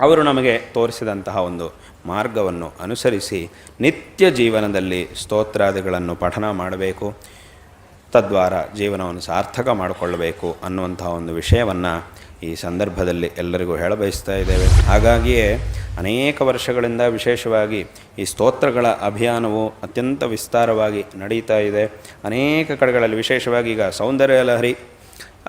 ಅವರು ನಮಗೆ ತೋರಿಸಿದಂತಹ ಒಂದು ಮಾರ್ಗವನ್ನು ಅನುಸರಿಸಿ ನಿತ್ಯ ಜೀವನದಲ್ಲಿ ಸ್ತೋತ್ರಾದಿಗಳನ್ನು ಪಠನ ಮಾಡಬೇಕು, ತದ್ವಾರ ಜೀವನವನ್ನು ಸಾರ್ಥಕ ಮಾಡಿಕೊಳ್ಳಬೇಕು ಅನ್ನುವಂತಹ ಒಂದು ವಿಷಯವನ್ನು ಈ ಸಂದರ್ಭದಲ್ಲಿ ಎಲ್ಲರಿಗೂ ಹೇಳಬಯಸ್ತಾ ಇದ್ದೇವೆ. ಹಾಗಾಗಿಯೇ ಅನೇಕ ವರ್ಷಗಳಿಂದ ವಿಶೇಷವಾಗಿ ಈ ಸ್ತೋತ್ರಗಳ ಅಭಿಯಾನವು ಅತ್ಯಂತ ವಿಸ್ತಾರವಾಗಿ ನಡೀತಾ ಇದೆ. ಅನೇಕ ಕಡೆಗಳಲ್ಲಿ ವಿಶೇಷವಾಗಿ ಈಗ ಸೌಂದರ್ಯ ಲಹರಿ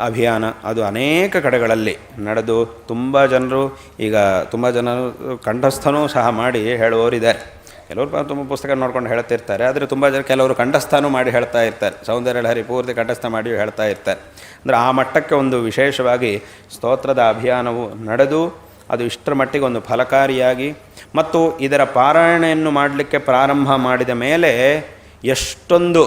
ಅಭಿಯಾನ. ಅದು ಅನೇಕ ಕಡೆಗಳಲ್ಲಿ ನಡೆದು ತುಂಬ ಜನರು ಈಗ ತುಂಬ ಜನರು ಕಂಠಸ್ಥನೂ ಸಹ ಮಾಡಿ ಹೇಳುವವರಿದ್ದಾರೆ. ಕೆಲವರು ತುಂಬ ಪುಸ್ತಕ ನೋಡ್ಕೊಂಡು ಹೇಳ್ತಿರ್ತಾರೆ, ಆದರೆ ತುಂಬ ಜನ ಕೆಲವರು ಕಂಠಸ್ಥನೂ ಮಾಡಿ ಹೇಳ್ತಾ ಇರ್ತಾರೆ. ಸೌಂದರ್ಯ ಲಹರಿ ಪೂರ್ತಿ ಕಂಠಸ್ಥ ಮಾಡಿ ಹೇಳ್ತಾ ಇರ್ತಾರೆ. ಅಂದರೆ ಆ ಮಟ್ಟಕ್ಕೆ ಒಂದು ವಿಶೇಷವಾಗಿ ಸ್ತೋತ್ರದ ಅಭಿಯಾನವು ನಡೆದು ಅದು ಇಷ್ಟರ ಮಟ್ಟಿಗೆ ಒಂದು ಫಲಕಾರಿಯಾಗಿ ಮತ್ತು ಇದರ ಪಾರಾಯಣೆಯನ್ನು ಮಾಡಲಿಕ್ಕೆ ಪ್ರಾರಂಭ ಮಾಡಿದ ಮೇಲೆ ಎಷ್ಟೊಂದು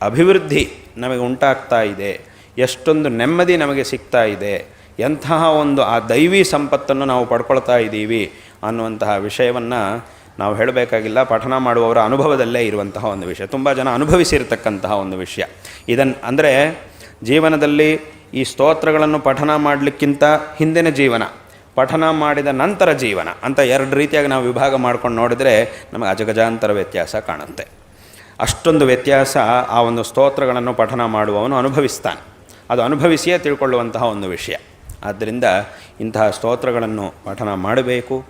ಅಭಿವೃದ್ಧಿ ನಮಗೆ ಉಂಟಾಗ್ತಾ ಇದೆ. ಎಷ್ಟೊಂದು ನೆಮ್ಮದಿ ನಮಗೆ ಸಿಗ್ತಾ ಇದೆ. ಎಂತಹ ಒಂದು ಆ ದೈವಿ ಸಂಪತ್ತನ್ನು ನಾವು ಪಡ್ಕೊಳ್ತಾ ಇದ್ದೀವಿ ಅನ್ನುವಂತಹ ವಿಷಯವನ್ನು ನಾವು ಹೇಳಬೇಕಾಗಿಲ್ಲ. ಪಠನ ಮಾಡುವವರ ಅನುಭವದಲ್ಲೇ ಇರುವಂತಹ ಒಂದು ವಿಷಯ. ತುಂಬ ಜನ ಅನುಭವಿಸಿರ್ತಕ್ಕಂತಹ ಒಂದು ವಿಷಯ. ಇದನ್ನು ಅಂದರೆ ಜೀವನದಲ್ಲಿ ಈ ಸ್ತೋತ್ರಗಳನ್ನು ಪಠನ ಮಾಡಲಿಕ್ಕಿಂತ ಹಿಂದಿನ ಜೀವನ ಪಠನ ಮಾಡಿದ ನಂತರ ಜೀವನ ಅಂತ ಎರಡು ರೀತಿಯಾಗಿ ನಾವು ವಿಭಾಗ ಮಾಡ್ಕೊಂಡು ನೋಡಿದರೆ ನಮಗೆ ಅಜಗಜಾಂತರ ವ್ಯತ್ಯಾಸ ಕಾಣುತ್ತೆ. ಅಷ್ಟೊಂದು ವ್ಯತ್ಯಾಸ ಆ ಒಂದು ಸ್ತೋತ್ರಗಳನ್ನು ಪಠನ ಮಾಡುವವನು ಅನುಭವಿಸ್ತಾನೆ. ಅದು ಅನುಭವಿಸಿಯೇ ತಿಳ್ಕೊಳ್ಳುವಂತಹ ಒಂದು ವಿಷಯ. ಆದ್ದರಿಂದ ಇಂತಹ ಸ್ತೋತ್ರಗಳನ್ನು ಪಠನ ಮಾಡಬೇಕು.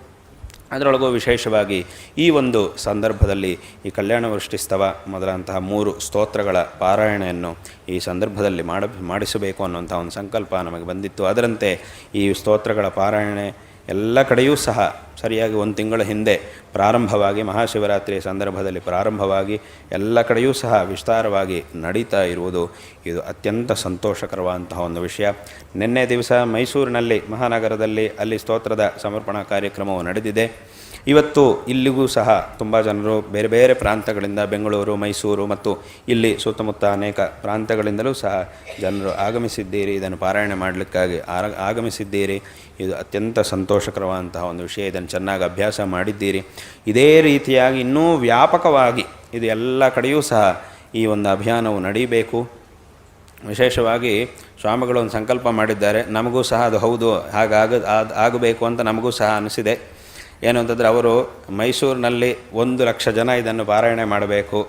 ಅದರೊಳಗೂ ವಿಶೇಷವಾಗಿ ಈ ಒಂದು ಸಂದರ್ಭದಲ್ಲಿ ಈ ಕಲ್ಯಾಣ ವೃಷ್ಟಿಸ್ತವ ಮೊದಲಂತಹ ಮೂರು ಸ್ತೋತ್ರಗಳ ಪಾರಾಯಣೆಯನ್ನು ಈ ಸಂದರ್ಭದಲ್ಲಿ ಮಾಡ ಮಾಡಿಸಬೇಕು ಅನ್ನುವಂಥ ಒಂದು ಸಂಕಲ್ಪ ನಮಗೆ ಬಂದಿತ್ತು. ಅದರಂತೆ ಈ ಸ್ತೋತ್ರಗಳ ಪಾರಾಯಣೆ ಎಲ್ಲ ಕಡೆಯೂ ಸಹ ಸರಿಯಾಗಿ ಒಂದು ತಿಂಗಳ ಹಿಂದೆ ಪ್ರಾರಂಭವಾಗಿ ಮಹಾಶಿವರಾತ್ರಿಯ ಸಂದರ್ಭದಲ್ಲಿ ಪ್ರಾರಂಭವಾಗಿ ಎಲ್ಲ ಕಡೆಯೂ ಸಹ ವಿಸ್ತಾರವಾಗಿ ನಡೀತಾ ಇರುವುದು ಇದು ಅತ್ಯಂತ ಸಂತೋಷಕರವಾದಂತಹ ಒಂದು ವಿಷಯ. ನಿನ್ನೆ ದಿವಸ ಮೈಸೂರಿನಲ್ಲಿ ಮಹಾನಗರದಲ್ಲಿ ಅಲ್ಲಿ ಸ್ತೋತ್ರದ ಸಮರ್ಪಣಾ ಕಾರ್ಯಕ್ರಮವು ನಡೆದಿದೆ. ಇವತ್ತು ಇಲ್ಲಿಗೂ ಸಹ ತುಂಬ ಜನರು ಬೇರೆ ಬೇರೆ ಪ್ರಾಂತಗಳಿಂದ ಬೆಂಗಳೂರು, ಮೈಸೂರು ಮತ್ತು ಇಲ್ಲಿ ಸುತ್ತಮುತ್ತ ಅನೇಕ ಪ್ರಾಂತಗಳಿಂದಲೂ ಸಹ ಜನರು ಆಗಮಿಸಿದ್ದೀರಿ. ಇದನ್ನು ಪಾರಾಯಣ ಮಾಡಲಿಕ್ಕಾಗಿ ಆಗಮಿಸಿದ್ದೀರಿ. ಇದು ಅತ್ಯಂತ ಸಂತೋಷಕರವಾದಂತಹ ಒಂದು ವಿಷಯ. ಇದನ್ನು ಚೆನ್ನಾಗಿ ಅಭ್ಯಾಸ ಮಾಡಿದ್ದೀರಿ. ಇದೇ ರೀತಿಯಾಗಿ ಇನ್ನೂ ವ್ಯಾಪಕವಾಗಿ ಇದು ಎಲ್ಲ ಕಡೆಯೂ ಸಹ ಈ ಒಂದು ಅಭಿಯಾನವು ನಡೀಬೇಕು. ವಿಶೇಷವಾಗಿ ಸ್ವಾಮಿಗಳು ಒಂದು ಸಂಕಲ್ಪ ಮಾಡಿದ್ದಾರೆ. ನಮಗೂ ಸಹ ಅದು ಹೌದು, ಹಾಗಾಗ ಆಗಬೇಕು ಅಂತ ನಮಗೂ ಸಹ ಅನಿಸಿದೆ. ಏನು ಅಂತಂದರೆ ಅವರು ಮೈಸೂರಿನಲ್ಲಿ ಒಂದು ಲಕ್ಷ ಜನ ಇದನ್ನು ಪಾರಾಯಣೆ ಮಾಡಬೇಕು.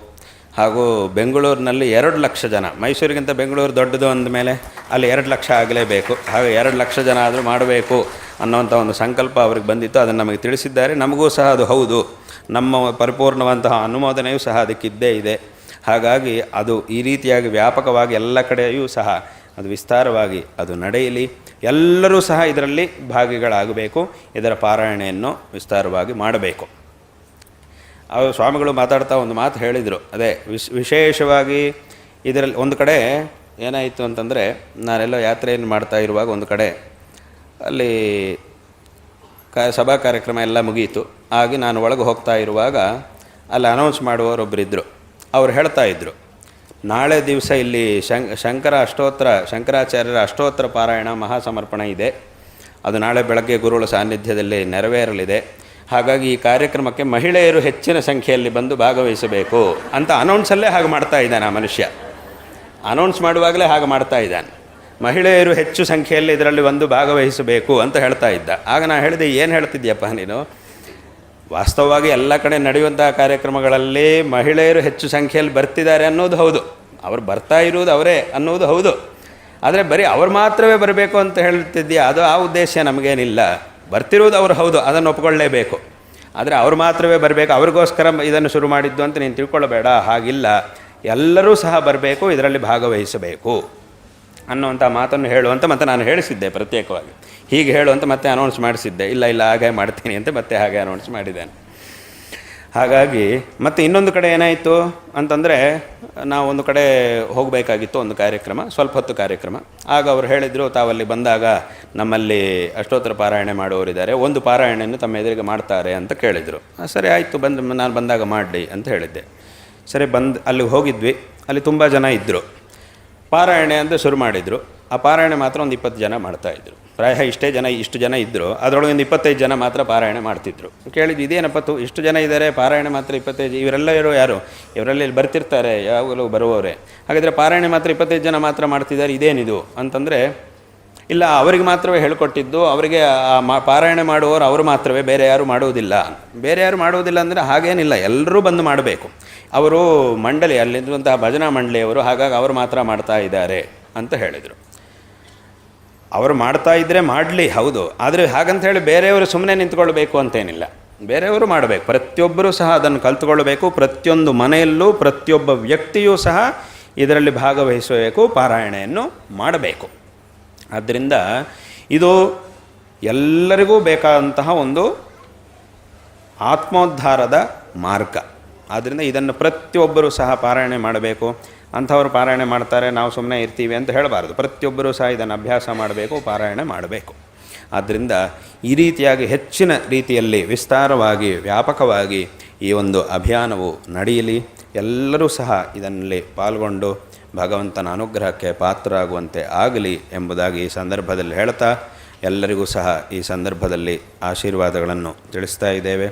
ಹಾಗೂ ಬೆಂಗಳೂರಿನಲ್ಲಿ ಎರಡು ಲಕ್ಷ ಜನ, ಮೈಸೂರಿಗಿಂತ ಬೆಂಗಳೂರು ದೊಡ್ಡದು ಅಂದಮೇಲೆ ಅಲ್ಲಿ ಎರಡು ಲಕ್ಷ ಆಗಲೇಬೇಕು. ಹಾಗೆ ಎರಡು ಲಕ್ಷ ಜನ ಆದರೂ ಮಾಡಬೇಕು ಅನ್ನೋವಂಥ ಒಂದು ಸಂಕಲ್ಪ ಅವ್ರಿಗೆ ಬಂದಿತ್ತು, ಅದನ್ನು ನಮಗೆ ತಿಳಿಸಿದ್ದಾರೆ. ನಮಗೂ ಸಹ ಅದು ಹೌದು. ನಮ್ಮ ಪರಿಪೂರ್ಣವಂತಹ ಅನುಮೋದನೆಯೂ ಸಹ ಅದಕ್ಕಿದ್ದೇ ಇದೆ. ಹಾಗಾಗಿ ಅದು ಈ ರೀತಿಯಾಗಿ ವ್ಯಾಪಕವಾಗಿ ಎಲ್ಲ ಕಡೆಯೂ ಸಹ ಅದು ವಿಸ್ತಾರವಾಗಿ ಅದು ನಡೆಯಲಿ. ಎಲ್ಲರೂ ಸಹ ಇದರಲ್ಲಿ ಭಾಗಿಗಳಾಗಬೇಕು. ಇದರ ಪಾರಾಯಣೆಯನ್ನು ವಿಸ್ತಾರವಾಗಿ ಮಾಡಬೇಕು. ಅವರು ಸ್ವಾಮಿಗಳು ಮಾತಾಡ್ತಾ ಒಂದು ಮಾತು ಹೇಳಿದರು. ಅದೇ, ವಿಶ್, ವಿಶೇಷವಾಗಿ ಇದರಲ್ಲಿ ಒಂದು ಕಡೆ ಏನಾಯಿತು ಅಂತಂದರೆ, ನಾನೆಲ್ಲ ಯಾತ್ರೆಯನ್ನು ಮಾಡ್ತಾ ಇರುವಾಗ ಒಂದು ಕಡೆ ಅಲ್ಲಿ ಕ, ಸಭಾ ಕಾರ್ಯಕ್ರಮ ಎಲ್ಲ ಮುಗಿಯಿತು ಹಾಗೆ ನಾನು ಒಳಗೆ ಹೋಗ್ತಾ ಇರುವಾಗ ಅಲ್ಲಿ ಅನೌನ್ಸ್ ಮಾಡುವವರೊಬ್ಬರಿದ್ದರು ಅವ್ರು ಹೇಳ್ತಾ ಇದ್ದರು ನಾಳೆ ದಿವಸ ಇಲ್ಲಿ ಶಂಕರ ಅಷ್ಟೋತ್ತರ ಶಂಕರಾಚಾರ್ಯರ ಅಷ್ಟೋತ್ತರ ಪಾರಾಯಣ ಮಹಾಸಮರ್ಪಣೆ ಇದೆ. ಅದು ನಾಳೆ ಬೆಳಗ್ಗೆ ಗುರುಗಳ ಸಾನ್ನಿಧ್ಯದಲ್ಲಿ ನೆರವೇರಲಿದೆ. ಹಾಗಾಗಿ ಈ ಕಾರ್ಯಕ್ರಮಕ್ಕೆ ಮಹಿಳೆಯರು ಹೆಚ್ಚಿನ ಸಂಖ್ಯೆಯಲ್ಲಿ ಬಂದು ಭಾಗವಹಿಸಬೇಕು ಅಂತ ಅನೌನ್ಸಲ್ಲೇ ಹಾಗೆ ಮಾಡ್ತಾ ಇದ್ದಾನೆ ಆ ಮನುಷ್ಯ. ಅನೌನ್ಸ್ ಮಾಡುವಾಗಲೇ ಹಾಗೆ ಮಾಡ್ತಾ ಇದ್ದಾನೆ. ಮಹಿಳೆಯರು ಹೆಚ್ಚು ಸಂಖ್ಯೆಯಲ್ಲಿ ಇದರಲ್ಲಿ ಒಂದು ಭಾಗವಹಿಸಬೇಕು ಅಂತ ಹೇಳ್ತಾ ಇದ್ದ. ಆಗ ನಾನು ಹೇಳಿದೆ, ಏನು ಹೇಳ್ತಿದ್ಯಪ್ಪ ನೀನು? ವಾಸ್ತವವಾಗಿ ಎಲ್ಲ ಕಡೆ ನಡೆಯುವಂತಹ ಕಾರ್ಯಕ್ರಮಗಳಲ್ಲಿ ಮಹಿಳೆಯರು ಹೆಚ್ಚು ಸಂಖ್ಯೆಯಲ್ಲಿ ಬರ್ತಿದ್ದಾರೆ ಅನ್ನೋದು ಹೌದು. ಅವ್ರು ಬರ್ತಾ ಇರುವುದು ಅವರೇ ಅನ್ನೋದು ಹೌದು. ಆದರೆ ಬರೀ ಅವ್ರು ಮಾತ್ರವೇ ಬರಬೇಕು ಅಂತ ಹೇಳ್ತಿದ್ದೀಯ ಅದು ಆ ಉದ್ದೇಶ ನಮಗೇನಿಲ್ಲ. ಬರ್ತಿರುವುದು ಅವರು ಹೌದು, ಅದನ್ನು ಒಪ್ಕೊಳ್ಳೇಬೇಕು. ಆದರೆ ಅವ್ರು ಮಾತ್ರವೇ ಬರಬೇಕು, ಅವ್ರಿಗೋಸ್ಕರ ಇದನ್ನು ಶುರು ಮಾಡಿದ್ದು ಅಂತ ನೀನು ತಿಳ್ಕೊಳ್ಳಬೇಡ ಹಾಗಿಲ್ಲ. ಎಲ್ಲರೂ ಸಹ ಬರಬೇಕು, ಇದರಲ್ಲಿ ಭಾಗವಹಿಸಬೇಕು ಅನ್ನುವಂಥ ಮಾತನ್ನು ಹೇಳುವಂತ ಮತ್ತೆ ನಾನು ಹೇಳಿಸಿದ್ದೆ ಪ್ರತ್ಯೇಕವಾಗಿ. ಹೀಗೆ ಹೇಳುವಂತ ಮತ್ತೆ ಅನೌನ್ಸ್ ಮಾಡಿಸಿದ್ದೆ. ಇಲ್ಲ ಇಲ್ಲ, ಹಾಗೆ ಮಾಡ್ತೀನಿ ಅಂತ ಮತ್ತೆ ಹಾಗೆ ಅನೌನ್ಸ್ ಮಾಡಿದ್ದೇನೆ. ಹಾಗಾಗಿ ಮತ್ತು ಇನ್ನೊಂದು ಕಡೆ ಏನಾಯಿತು ಅಂತಂದರೆ ನಾವು ಒಂದು ಕಡೆ ಹೋಗಬೇಕಾಗಿತ್ತು ಒಂದು ಕಾರ್ಯಕ್ರಮ, ಸ್ವಲ್ಪ ಹೊತ್ತು ಕಾರ್ಯಕ್ರಮ. ಆಗ ಅವರು ಹೇಳಿದರು, ತಾವಲ್ಲಿ ಬಂದಾಗ ನಮ್ಮಲ್ಲಿ ಅಷ್ಟೋತ್ತರ ಪಾರಾಯಣೆ ಮಾಡುವವರಿದ್ದಾರೆ ಒಂದು ಪಾರಾಯಣೆಯನ್ನು ತಮ್ಮ ಎದುರಿಗೆ ಮಾಡ್ತಾರೆ ಅಂತ ಕೇಳಿದರು. ಸರಿ ಆಯಿತು, ಬಂದು, ನಾನು ಬಂದಾಗ ಮಾಡಲಿ ಅಂತ ಹೇಳಿದ್ದೆ. ಸರಿ, ಬಂದು ಅಲ್ಲಿಗೆ ಹೋಗಿದ್ವಿ. ಅಲ್ಲಿ ತುಂಬ ಜನ ಇದ್ದರು ಪಾರಾಯಣೆ ಅಂತ ಶುರು ಮಾಡಿದರು. ಆ ಪಾರಾಯಣೆ ಮಾತ್ರ ಒಂದು ಇಪ್ಪತ್ತು ಜನ ಮಾಡ್ತಾಯಿದ್ರು ಪ್ರಾಯ ಇಷ್ಟೇ ಜನ, ಇಷ್ಟು ಜನ ಇದ್ದರು ಅದರೊಳಗೆ ಒಂದು ಇಪ್ಪತ್ತೈದು ಜನ ಮಾತ್ರ ಪಾರಾಯಣ ಮಾಡ್ತಿದ್ರು. ಕೇಳಿದ್ದು ಇದೇನಪ್ಪ ತು, ಇಷ್ಟು ಜನ ಇದ್ದಾರೆ ಪಾರಾಯಣ ಮಾತ್ರ ಇಪ್ಪತ್ತೈದು ಇವರೆಲ್ಲ ಇರೋ ಯಾರು? ಇವರಲ್ಲಿ ಇಲ್ಲಿ ಬರ್ತಿರ್ತಾರೆ, ಯಾವಾಗಲೂ ಬರುವವರೇ. ಹಾಗಾದರೆ ಪಾರಾಯಣ ಮಾತ್ರ ಇಪ್ಪತ್ತೈದು ಜನ ಮಾತ್ರ ಮಾಡ್ತಿದ್ದಾರೆ, ಇದೇನಿದು? ಅಂತಂದರೆ, ಇಲ್ಲ, ಅವರಿಗೆ ಮಾತ್ರವೇ ಹೇಳಿಕೊಟ್ಟಿದ್ದು, ಅವರಿಗೆ ಆ ಮಾ, ಪಾರಾಯಣ ಮಾಡುವವರು ಅವರು ಮಾತ್ರವೇ, ಬೇರೆ ಯಾರು ಮಾಡುವುದಿಲ್ಲ. ಬೇರೆ ಯಾರು ಮಾಡುವುದಿಲ್ಲ ಅಂದರೆ ಹಾಗೇನಿಲ್ಲ ಎಲ್ಲರೂ ಬಂದು ಮಾಡಬೇಕು. ಅವರು ಮಂಡಳಿ ಅಲ್ಲಿದ್ದಂತಹ ಭಜನಾ ಮಂಡಳಿಯವರು ಹಾಗಾಗಿ ಅವರು ಮಾತ್ರ ಮಾಡ್ತಾ ಇದ್ದಾರೆ ಅಂತ ಹೇಳಿದರು. ಅವರು ಮಾಡ್ತಾ ಇದ್ದರೆ ಮಾಡಲಿ, ಹೌದು. ಆದರೆ ಹಾಗಂತ ಹೇಳಿ ಬೇರೆಯವರು ಸುಮ್ಮನೆ ನಿಂತ್ಕೊಳ್ಬೇಕು ಅಂತೇನಿಲ್ಲ. ಬೇರೆಯವರು ಮಾಡಬೇಕು. ಪ್ರತಿಯೊಬ್ಬರೂ ಸಹ ಅದನ್ನು ಕಲ್ತ್ಕೊಳ್ಬೇಕು. ಪ್ರತಿಯೊಂದು ಮನೆಯಲ್ಲೂ ಪ್ರತಿಯೊಬ್ಬ ವ್ಯಕ್ತಿಯೂ ಸಹ ಇದರಲ್ಲಿ ಭಾಗವಹಿಸಬೇಕು, ಪಾರಾಯಣೆಯನ್ನು ಮಾಡಬೇಕು. ಆದ್ದರಿಂದ ಇದು ಎಲ್ಲರಿಗೂ ಬೇಕಾದಂತಹ ಒಂದು ಆತ್ಮೋದ್ಧಾರದ ಮಾರ್ಗ. ಆದ್ದರಿಂದ ಇದನ್ನು ಪ್ರತಿಯೊಬ್ಬರೂ ಸಹ ಪಾರಾಯಣೆ ಮಾಡಬೇಕು. ಅಂಥವ್ರು ಪಾರಾಯಣೆ ಮಾಡ್ತಾರೆ, ನಾವು ಸುಮ್ಮನೆ ಇರ್ತೀವಿ ಅಂತ ಹೇಳಬಾರ್ದು. ಪ್ರತಿಯೊಬ್ಬರೂ ಸಹ ಇದನ್ನು ಅಭ್ಯಾಸ ಮಾಡಬೇಕು, ಪಾರಾಯಣೆ ಮಾಡಬೇಕು. ಆದ್ದರಿಂದ ಈ ರೀತಿಯಾಗಿ ಹೆಚ್ಚಿನ ರೀತಿಯಲ್ಲಿ ವಿಸ್ತಾರವಾಗಿ, ವ್ಯಾಪಕವಾಗಿ ಈ ಒಂದು ಅಭಿಯಾನವು ನಡೆಯಲಿ. ಎಲ್ಲರೂ ಸಹ ಇದರಲ್ಲಿ ಪಾಲ್ಗೊಂಡು ಭಗವಂತನ ಅನುಗ್ರಹಕ್ಕೆ ಪಾತ್ರರಾಗುವಂತೆ ಆಗಲಿ ಎಂಬುದಾಗಿ ಈ ಸಂದರ್ಭದಲ್ಲಿ ಹೇಳ್ತಾ ಎಲ್ಲರಿಗೂ ಸಹ ಈ ಸಂದರ್ಭದಲ್ಲಿ ಆಶೀರ್ವಾದಗಳನ್ನು ತಿಳಿಸ್ತಾ ಇದ್ದೇವೆ.